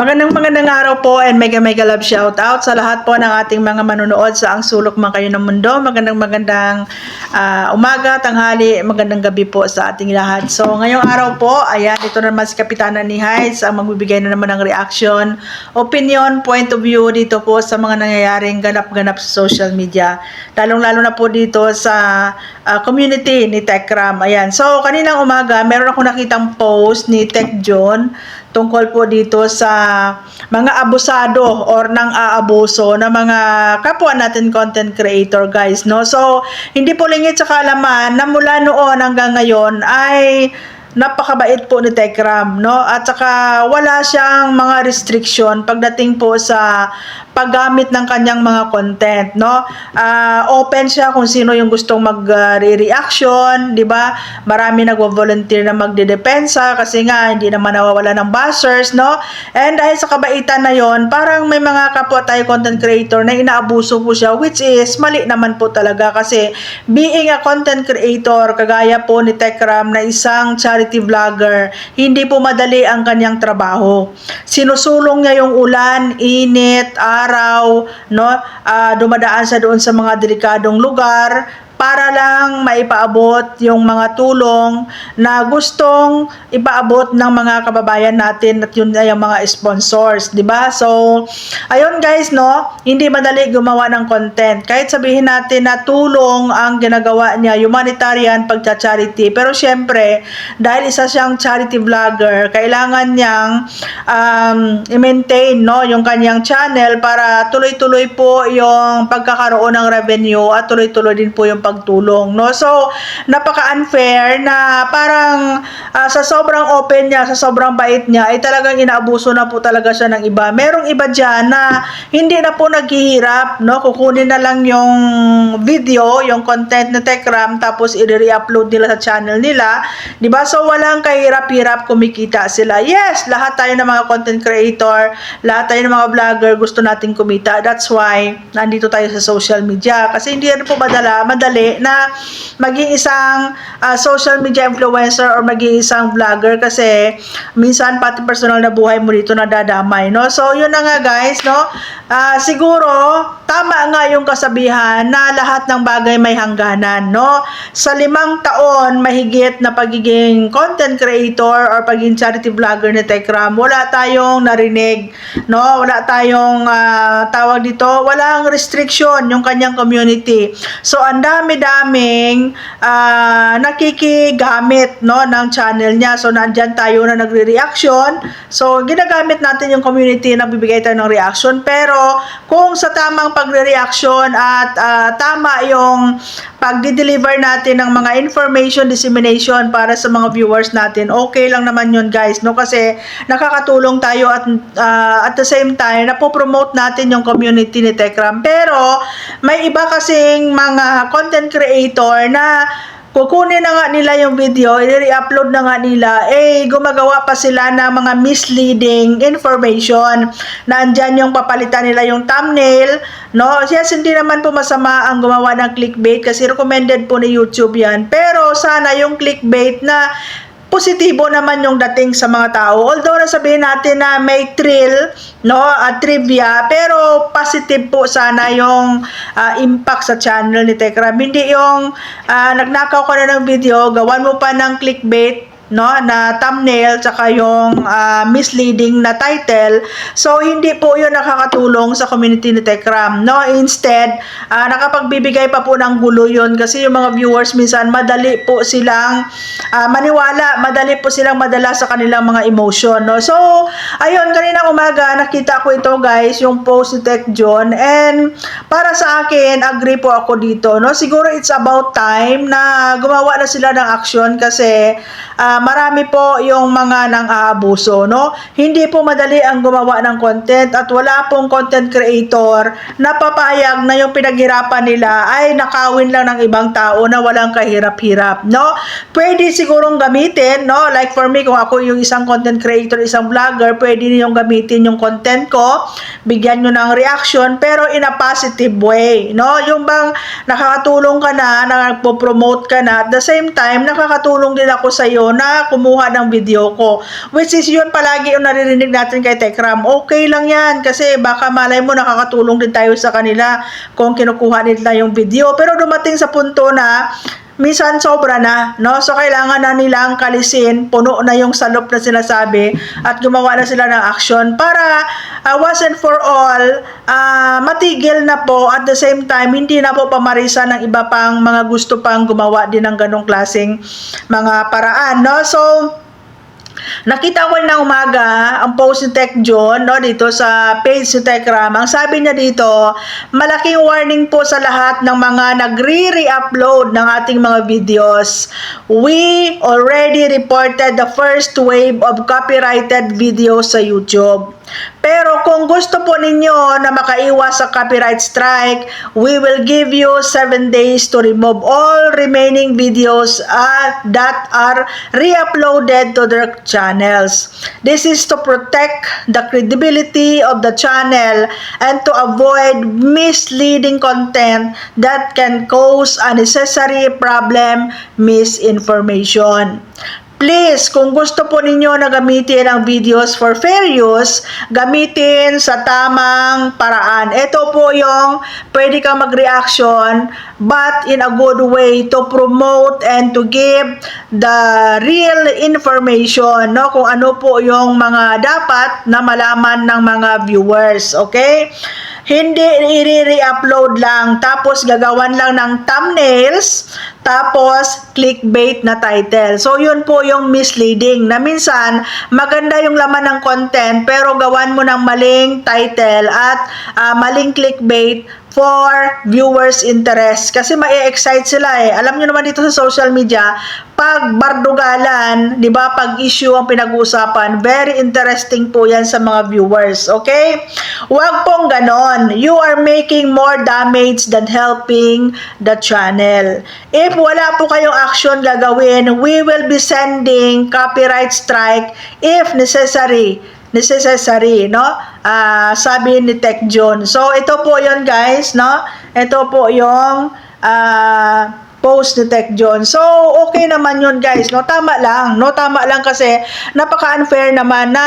Magandang magandang araw po and mega mega love shout out sa lahat po ng ating mga manonood sa Ang Sulok Man Kayo ng Mundo. Magandang magandang ah, umaga, tanghali, magandang gabi po sa ating lahat. So ngayong araw po, ayan, ito na naman si Kapitana ni Heights ang magbibigay na naman ng reaction, opinion, point of view dito po sa mga nangyayaring ganap-ganap sa social media. Lalong-lalo na po dito sa ah, community ni Techram. Ayan. So kaninang umaga, meron ako nakitang post ni Tech John tungkol po dito sa mga abusado or nang aabuso na mga kapwa natin content creator guys no? So hindi po lingit sa kaalaman na mula noon hanggang ngayon ay napakabait po ni Tekram no? At saka wala siyang mga restriction pagdating po sa paggamit ng kanyang mga content no? Ah, open siya kung sino yung gustong mag re-reaction di ba? Marami nagvo-volunteer na magdedepensa kasi nga hindi naman nawawala ng buzzers no? And dahil sa kabaitan na yon parang may mga kapwa tayo content creator na inaabuso po siya which is mali naman po talaga kasi being a content creator kagaya po ni Tekram na isang charity vlogger hindi po madali ang kanyang trabaho. Sinusulong niya yung ulan init araw no? Ah, dumadaan sa doon sa mga delikadong lugar para lang maipaabot yung mga tulong na gustong ipaabot ng mga kababayan natin at yun ay yung mga sponsors, di ba? So, ayun guys, no, hindi madali gumawa ng content. Kahit sabihin natin na tulong ang ginagawa niya, humanitarian, pagcha-charity. Pero syempre, dahil isa siyang charity vlogger, kailangan niyang um, i-maintain no, yung kanyang channel para tuloy-tuloy po yung pagkakaroon ng revenue at tuloy-tuloy din po yung pagtulong. No? So, napaka-unfair na parang ah, sa sobrang open niya, sa sobrang bait niya, ay talagang inaabuso na po talaga siya ng iba. Merong iba dyan na hindi na po naghihirap, no? kukunin na lang yung video, yung content na Techram, tapos i-re-upload nila sa channel nila. 'di ba So, walang kahirap-hirap kumikita sila. Yes, lahat tayo ng mga content creator, lahat tayo ng mga vlogger, gusto nating kumita. That's why, nandito tayo sa social media. Kasi hindi rin po madala, madali na maging isang ah, social media influencer or maging isang vlogger kasi minsan pati personal na buhay mo dito nadadamay, no? So, yun na nga guys, no? Ah, siguro, tama nga yung kasabihan na lahat ng bagay may hangganan, no? Sa limang taon, mahigit na pagiging content creator or pagiging charity vlogger ni Tekram, wala tayong narinig, no? Wala tayong ah, tawag dito, walang restriction yung kanyang community. So, ang dami-daming ah, nakikigamit, no, ng channel niya. So, nandyan tayo na nagre-reaction. So, ginagamit natin yung community na bibigay tayo ng reaction. Pero, kung sa tamang pagre-reaction at ah, tama yung pagdi-deliver natin ng mga information dissemination para sa mga viewers natin, okay lang naman yun guys, no? Kasi nakakatulong tayo at ah, at the same time, napopromote natin yung community ni Tekram. Pero, may iba kasing mga content creator na kukunin na nga nila yung video, i-upload na nga nila, eh, gumagawa pa sila ng mga misleading information. na andyan yung papalitan nila yung thumbnail, no? Yes, hindi naman po masama ang gumawa ng clickbait kasi recommended po ni YouTube yan. Pero sana yung clickbait na positibo naman yung dating sa mga tao. Although nasabihin natin na may thrill, no, at trivia, pero positive po sana yung ah, impact sa channel ni Tekram. Hindi yung ah, nagnakaw ka na ng video, gawan mo pa ng clickbait, no na thumbnail tsaka yung ah, misleading na title. So hindi po yun nakakatulong sa community ni Tekram no? Instead ah, nakapagbibigay pa po ng gulo yun kasi yung mga viewers minsan madali po silang ah, maniwala madali po silang madala sa kanilang mga emotion no? So ayun kanina umaga nakita ko ito guys yung post ni Tech John. And para sa akin agree po ako dito no? Siguro it's about time na gumawa na sila ng action kasi ah, marami po yung mga nang aabuso, no? Hindi po madali ang gumawa ng content at wala pong content creator na papayag na yung pinaghirapan nila ay nakawin lang ng ibang tao na walang kahirap-hirap, no? Pwede sigurong gamitin, no? Like for me, kung ako yung isang content creator, isang vlogger, pwede niyo gamitin yung content ko, bigyan nyo ng reaction, pero in a positive way, no? Yung bang nakakatulong ka na nagpo-promote ka na, at the same time, nakakatulong din ako sa iyo na kumuha ng video ko. Which is yun palagi yung naririnig natin kay Tekram. Okay lang yan kasi baka malay mo nakakatulong din tayo sa kanila kung kinukuha nila yung video. Pero dumating sa punto na minsan sobra na, no? So, kailangan na nilang kalisin, puno na yung salop na sinasabi, at gumawa na sila ng action para uh, once and for all, ah, matigil na po at the same time, hindi na po pamarisa ng iba pang mga gusto pang gumawa din ng ganong klaseng mga paraan, no? So, Nakita ko na umaga ang post ni Tech John no, dito sa page ni Tech Ram. Ang sabi niya dito, malaking warning po sa lahat ng mga nagre-re-upload ng ating mga videos. We already reported the first wave of copyrighted videos sa YouTube. Pero kung gusto po ninyo na makaiwas sa copyright strike, we will give you 7 days to remove all remaining videos uh, that are re-uploaded to their channels. This is to protect the credibility of the channel and to avoid misleading content that can cause unnecessary problem, misinformation. Please, kung gusto po ninyo na gamitin ang videos for fair use, gamitin sa tamang paraan. Ito po yung pwede kang mag-reaction but in a good way to promote and to give the real information, no? Kung ano po yung mga dapat na malaman ng mga viewers, okay? Hindi i-re-upload lang tapos gagawan lang ng thumbnails tapos clickbait na title. So yun po yung misleading na minsan maganda yung laman ng content pero gawan mo ng maling title at ah, maling clickbait for viewers interest kasi ma-excite sila eh. Alam niyo naman dito sa social media, pag bardugalan, 'di ba, pag issue ang pinag-uusapan, very interesting po 'yan sa mga viewers, okay? Huwag pong ganon. You are making more damage than helping the channel. If wala po kayong action gagawin, we will be sending copyright strike if necessary necessary, no? Ah, sabi ni Tech John. So, ito po yon guys, no? Ito po yung ah, post ni Tech John. So, okay naman yun guys, no? Tama lang, no? Tama lang kasi napaka-unfair naman na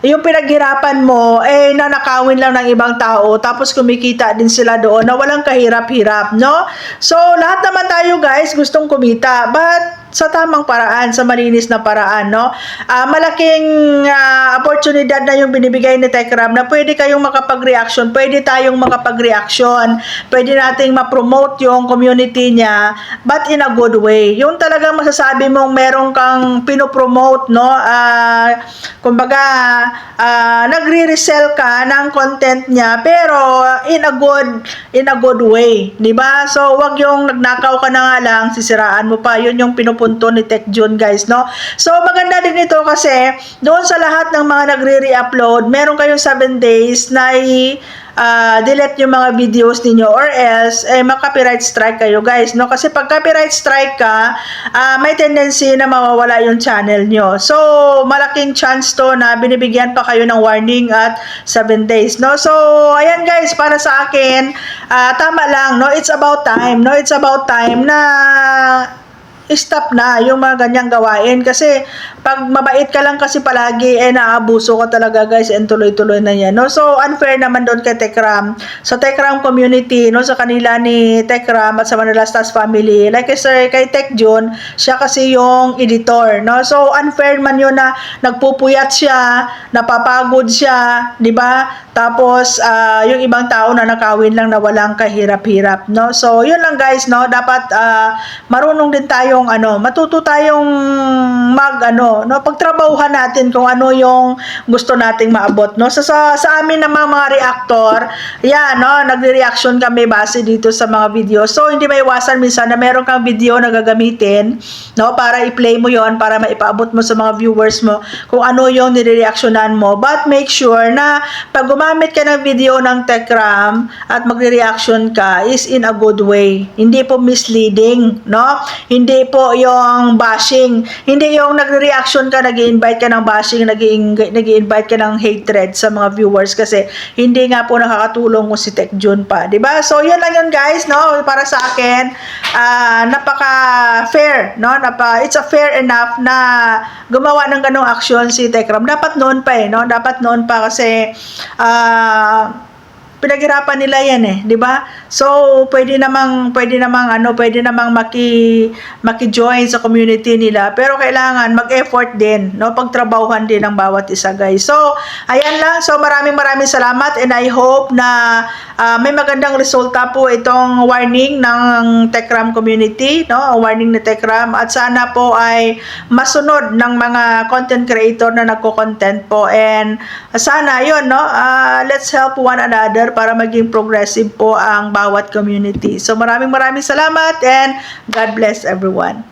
yung pinaghirapan mo, eh, nanakawin lang ng ibang tao, tapos kumikita din sila doon na walang kahirap-hirap, no? So, lahat naman tayo guys gustong kumita, but sa tamang paraan, sa malinis na paraan, no? Ah, malaking ah, oportunidad na yung binibigay ni Techram na pwede kayong makapag-reaction, pwede tayong makapag-reaction, pwede nating ma-promote yung community niya, but in a good way. Yung talagang masasabi mong meron kang pinopromote, no? Ah, kumbaga, ah, nagre-resell ka ng content niya, pero in a good, in a good way, di ba? So, wag yung nagnakaw ka na nga lang, sisiraan mo pa, yun yung pinupunto ni Tech June, guys, no? So, maganda din ito kasi, doon sa lahat ng mga nagre-re-upload, meron kayong 7 days na i- ah, delete yung mga videos ninyo or else eh maka-copyright strike kayo guys no? Kasi pag copyright strike ka ah, may tendency na mawawala yung channel nyo. So malaking chance to na binibigyan pa kayo ng warning at 7 days no? So ayan guys para sa akin ah, tama lang no? It's about time no? It's about time na stop na yung mga ganyang gawain. Kasi pag mabait ka lang kasi palagi eh naabuso ka talaga guys and tuloy-tuloy na yan no? So unfair naman doon kay Tekram. Sa Tekram community no? Sa kanila ni Tekram at sa Manila Stars family. Like I say kay Tek Jun siya kasi yung editor no? So unfair man yun na nagpupuyat siya napapagod siya di ba? Tapos ah, yung ibang tao na nakawin lang na walang kahirap-hirap no? So yun lang guys no? Dapat ah, marunong din tayong ano matuto tayong mag ano no pagtrabahuhan natin kung ano yung gusto nating maabot no? So, sa sa amin naman mga reactor yan no nagre-reaction kami base dito sa mga video. So hindi maiwasan minsan na meron kang video na gagamitin no para i-play mo yon para maipaabot mo sa mga viewers mo kung ano yung nire-reactionan mo. But make sure na pag gumamit ka ng video ng Techram at magre-reaction ka is in a good way. Hindi po misleading no? Hindi po yung bashing. Hindi yung nagre-reaction ka, nag invite ka ng bashing, nag invite ka ng hatred sa mga viewers kasi hindi nga po nakakatulong kung si Tech Jun pa. ba So, yun lang yun guys, no? Para sa akin, ah, napaka-fair, no? Napa, it's a fair enough na gumawa ng ganong action si Tekram. Dapat noon pa eh, no? Dapat noon pa kasi ah pinaghirapan nila yan eh, 'di ba? So, pwede namang pwede namang ano, pwede namang maki maki-join sa community nila, pero kailangan mag-effort din, no? Pagtrabahuhan din ng bawat isa, guys. So, ayan lang. So, maraming maraming salamat and I hope na ah, may magandang resulta po itong warning ng Techram community, no? Warning ni Techram at sana po ay masunod ng mga content creator na nagko-content po and sana 'yon, no? Ah, let's help one another para maging progressive po ang bawat community. So maraming maraming salamat and God bless everyone.